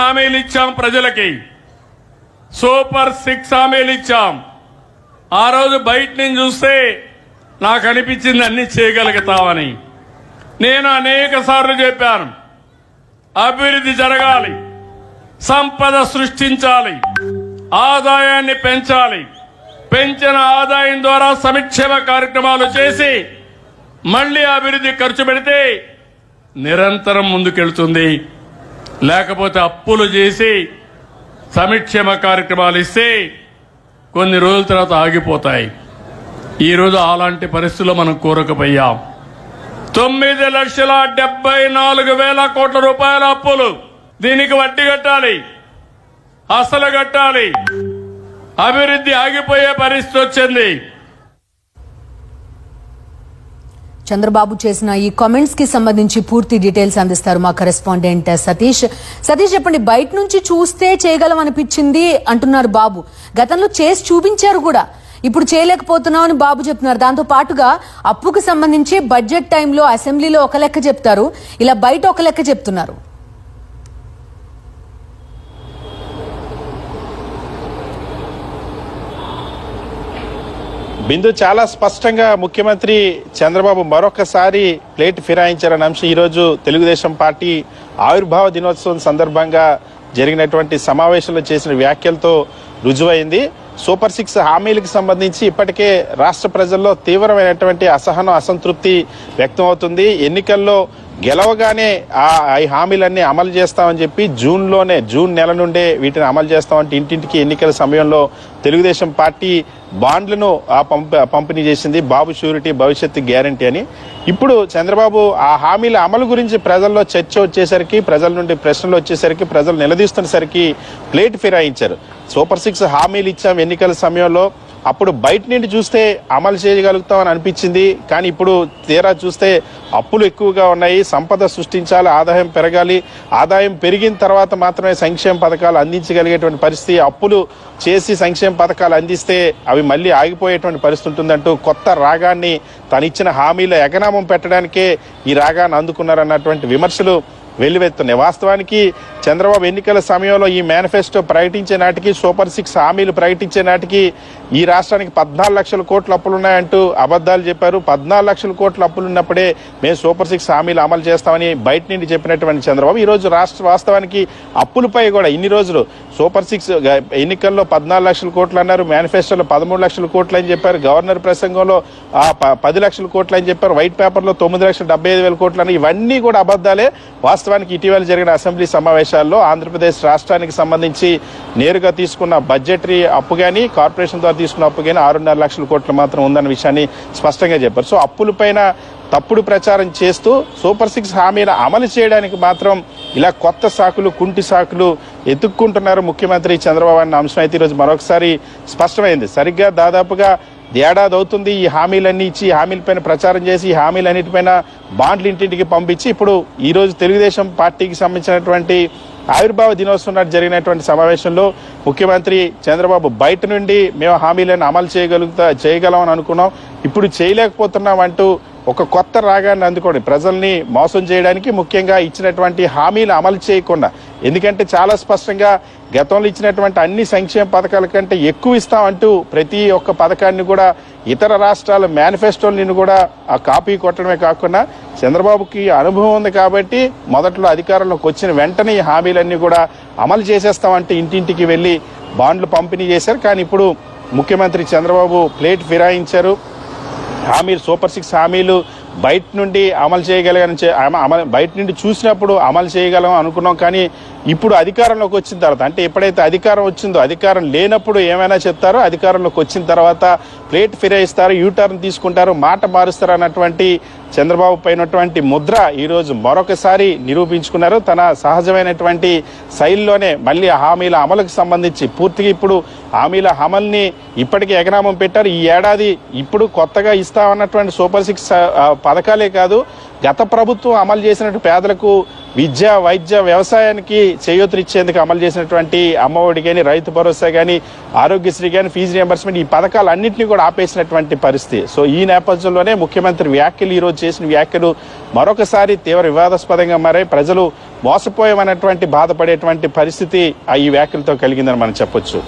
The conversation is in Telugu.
హామీలు ఇచ్చాం ప్రజలకి. సూపర్ సిక్స్ హామీలు ఇచ్చాం. ఆ రోజు బయట నుంచి చూస్తే నాకు అనిపించింది అన్ని చేయగలుగుతామని. నేను అనేక సార్లు చెప్పాను. అభివృద్ధి జరగాలి. సంపద సృష్టించాలి. ఆదాయాన్ని పెంచాలి. పెంచిన ఆదాయం ద్వారా సంక్షేమ కార్యక్రమాలు చేసి మళ్ళీ అభివృద్ధి ఖర్చు పెడితే నిరంతరం ముందుకెళ్తుంది. లేకపోతే అప్పులు చేసి సమిక్షేమ కార్యక్రమాలు ఇస్తే కొన్ని రోజుల తర్వాత ఆగిపోతాయి. ఈరోజు అలాంటి పరిస్థితుల్లో మనం కోరకపోయాం. తొమ్మిది లక్షల డెబ్బై నాలుగు వేల కోట్ల రూపాయల అప్పులు. దీనికి వడ్డీ కట్టాలి. అసలు కట్టాలి. అభివృద్ధి ఆగిపోయే పరిస్థితి వచ్చింది. చంద్రబాబు చేసిన ఈ కామెంట్స్కి సంబంధించి పూర్తి డీటెయిల్స్ అందిస్తారు మా కరెస్పాండెంట్ సతీష్. సతీష్ చెప్పండి బయట నుంచి చూస్తే చేయగలం అనిపించింది అంటున్నారు బాబు. గతంలో చేసి చూపించారు కూడా. ఇప్పుడు చేయలేకపోతున్నాం అని బాబు చెప్తున్నారు. దాంతో పాటుగా అప్పుకు సంబంధించి బడ్జెట్ టైంలో అసెంబ్లీలో ఒక లెక్క చెప్తారు. ఇలా బయట ఒక లెక్క చెప్తున్నారు. బిందు చాలా స్పష్టంగా ముఖ్యమంత్రి చంద్రబాబు మరొకసారి ప్లేట్ ఫిరాయించారన్న అంశం ఈరోజు తెలుగుదేశం పార్టీ ఆవిర్భావ దినోత్సవం సందర్భంగా జరిగినటువంటి సమావేశంలో చేసిన వ్యాఖ్యలతో రుజువైంది. సూపర్ సిక్స్ హామీలకు సంబంధించి ఇప్పటికే రాష్ట్ర ప్రజల్లో తీవ్రమైనటువంటి అసహనం అసంతృప్తి వ్యక్తమవుతుంది. ఎన్నికల్లో గెలవగానే ఆ ఈ హామీలన్నీ అమలు చేస్తామని చెప్పి జూన్లోనే జూన్ నెల నుండే వీటిని అమలు చేస్తామంటే ఇంటింటికి ఎన్నికల సమయంలో తెలుగుదేశం పార్టీ బాండ్లను ఆ పంప పంపిణీ చేసింది. బాబు షూరిటీ భవిష్యత్తు గ్యారంటీ అని. ఇప్పుడు చంద్రబాబు ఆ హామీల అమలు గురించి ప్రజల్లో చర్చ వచ్చేసరికి ప్రజల నుండి ప్రశ్నలు వచ్చేసరికి ప్రజలు నిలదీస్తున్నసరికి ప్లేట్ ఫిరాయించారు. సూపర్ సిక్స్ హామీలు ఇచ్చాం ఎన్నికల సమయంలో. అప్పుడు బయట నుండి చూస్తే అమలు చేయగలుగుతాం అని అనిపించింది. కానీ ఇప్పుడు తీరా చూస్తే అప్పులు ఎక్కువగా ఉన్నాయి. సంపద సృష్టించాలి ఆదాయం పెరగాలి. ఆదాయం పెరిగిన తర్వాత మాత్రమే సంక్షేమ పథకాలు అందించగలిగేటువంటి పరిస్థితి అప్పులు చేసి సంక్షేమ పథకాలు అందిస్తే అవి మళ్ళీ ఆగిపోయేటువంటి పరిస్థితి ఉంటుందంటూ కొత్త రాగాన్ని తను ఇచ్చిన హామీల ఎగనామం పెట్టడానికే ఈ రాగాన్ని అందుకున్నారన్నటువంటి విమర్శలు వెల్లువెత్తున్నాయి. వాస్తవానికి చంద్రబాబు ఎన్నికల సమయంలో ఈ మేనిఫెస్టో ప్రకటించే నాటికి సూపర్ సిక్స్ హామీలు ప్రకటించే నాటికి ఈ రాష్ట్రానికి పద్నాలుగు లక్షల కోట్ల అప్పులు ఉన్నాయంటూ అబద్ధాలు చెప్పారు. పద్నాలుగు లక్షల కోట్ల అప్పులు ఉన్నప్పుడే మేము సూపర్ సిక్స్ హామీలు అమలు చేస్తామని బయట నుండి చెప్పినటువంటి చంద్రబాబు. ఈ రోజు రాష్ట్ర వాస్తవానికి అప్పులపై కూడా ఇన్ని రోజులు సూపర్ సిక్స్ ఎన్నికల్లో పద్నాలుగు లక్షల కోట్లు అన్నారు. మేనిఫెస్టోలో పదమూడు లక్షల కోట్లు అని చెప్పారు. గవర్నర్ ప్రసంగంలో పది లక్షల కోట్లు అని చెప్పారు. వైట్ పేపర్లో తొమ్మిది లక్షల డెబ్బై ఐదు వేల కోట్లు అని ఇవన్నీ కూడా అబద్ధాలే. వాస్తవానికి ఇటీవల జరిగిన అసెంబ్లీ సమావేశాల్లో ఆంధ్రప్రదేశ్ రాష్ట్రానికి సంబంధించి నేరుగా తీసుకున్న బడ్జెటరీ అప్పు కానీ కార్పొరేషన్ ద్వారా తీసుకున్న అప్పు కానీ ఆరున్నర లక్షల కోట్లు మాత్రం ఉందన్న విషయాన్ని స్పష్టంగా చెప్పారు. సో అప్పులపైన తప్పుడు ప్రచారం చేస్తూ సూపర్ సిక్స్ హామీని అమలు చేయడానికి మాత్రం ఇలా కొత్త సాకులు కుంటి సాకులు ఎత్తుక్కుంటున్నారు ముఖ్యమంత్రి చంద్రబాబు అన్న అంశం. అయితే ఈరోజు మరొకసారి స్పష్టమైంది. సరిగ్గా దాదాపుగా ఏడాది అవుతుంది ఈ హామీలన్నీ ఇచ్చి ఈ హామీలపైన ప్రచారం చేసి ఈ హామీలన్నిటిపైన బాండ్లు ఇంటింటికి పంపించి ఇప్పుడు ఈరోజు తెలుగుదేశం పార్టీకి సంబంధించినటువంటి ఆవిర్భావ దినోత్సవం నాడు జరిగినటువంటి సమావేశంలో ముఖ్యమంత్రి చంద్రబాబు బయట నుండి మేము హామీలను అమలు చేయగలుగుతా చేయగలం అని అనుకున్నాం. ఇప్పుడు చేయలేకపోతున్నాం అంటూ ఒక కొత్త రాగాన్ని అందుకోండి ప్రజల్ని మోసం చేయడానికి ముఖ్యంగా ఇచ్చినటువంటి హామీలు అమలు చేయకుండా ఎందుకంటే చాలా స్పష్టంగా గతంలో ఇచ్చినటువంటి అన్ని సంక్షేమ పథకాల కంటే ఎక్కువ ఇస్తామంటూ ప్రతి ఒక్క పథకాన్ని కూడా ఇతర రాష్ట్రాల మేనిఫెస్టోలను కూడా ఆ కాపీ కొట్టడమే కాకుండా చంద్రబాబుకి అనుభవం ఉంది కాబట్టి మొదట్లో అధికారంలోకి వచ్చిన వెంటనే ఈ హామీలన్నీ కూడా అమలు చేసేస్తామంటే ఇంటింటికి వెళ్ళి బాండ్లు పంపిణీ చేశారు. కానీ ఇప్పుడు ముఖ్యమంత్రి చంద్రబాబు ప్లేట్ ఫిరాయించారు. హామీలు సూపర్ సిక్స్ హామీలు బయట నుండి అమలు చేయగలిగాని అమ- అమలు బయట నుండి చూసినప్పుడు అమలు చేయగలం అనుకున్నాం కానీ ఇప్పుడు అధికారంలోకి వచ్చిన తర్వాత అంటే ఎప్పుడైతే అధికారం వచ్చిందో అధికారం లేనప్పుడు ఏమైనా చెప్తారో అధికారంలోకి వచ్చిన తర్వాత ప్లేట్ ఫిరాయిస్తారు యూటర్న్ తీసుకుంటారు మాట మారుస్తారు అన్నటువంటి చంద్రబాబు పైనటువంటి ముద్ర ఈరోజు మరొకసారి నిరూపించుకున్నారు. తన సహజమైనటువంటి శైలిలోనే మళ్ళీ హామీల అమలుకు సంబంధించి పూర్తిగా ఇప్పుడు హామీల అమల్ని ఇప్పటికే ఎగనామం పెట్టారు. ఈ ఏడాది ఇప్పుడు కొత్తగా ఇస్తామన్నటువంటి సూపర్ సిక్స్ పథకాలే కాదు గత ప్రభుత్వం అమలు చేసినట్టు పేదలకు విద్య వైద్య వ్యవసాయానికి చేయూతనిచ్చేందుకు అమలు చేసినటువంటి అమ్మఒడి కానీ రైతు భరోసా కానీ ఆరోగ్యశ్రీ కానీ ఫీజు రియంబర్స్మెంట్ ఈ పథకాలు అన్నింటినీ కూడా ఆపేసినటువంటి పరిస్థితి. సో ఈ నేపథ్యంలోనే ముఖ్యమంత్రి వ్యాఖ్యలు ఈరోజు చేసిన వ్యాఖ్యలు మరొకసారి తీవ్ర వివాదాస్పదంగా మారాయి. ప్రజలు మోసపోయామన్నటువంటి బాధపడేటువంటి పరిస్థితి ఆ ఈ వ్యాఖ్యలతో కలిగిందని మనం చెప్పొచ్చు.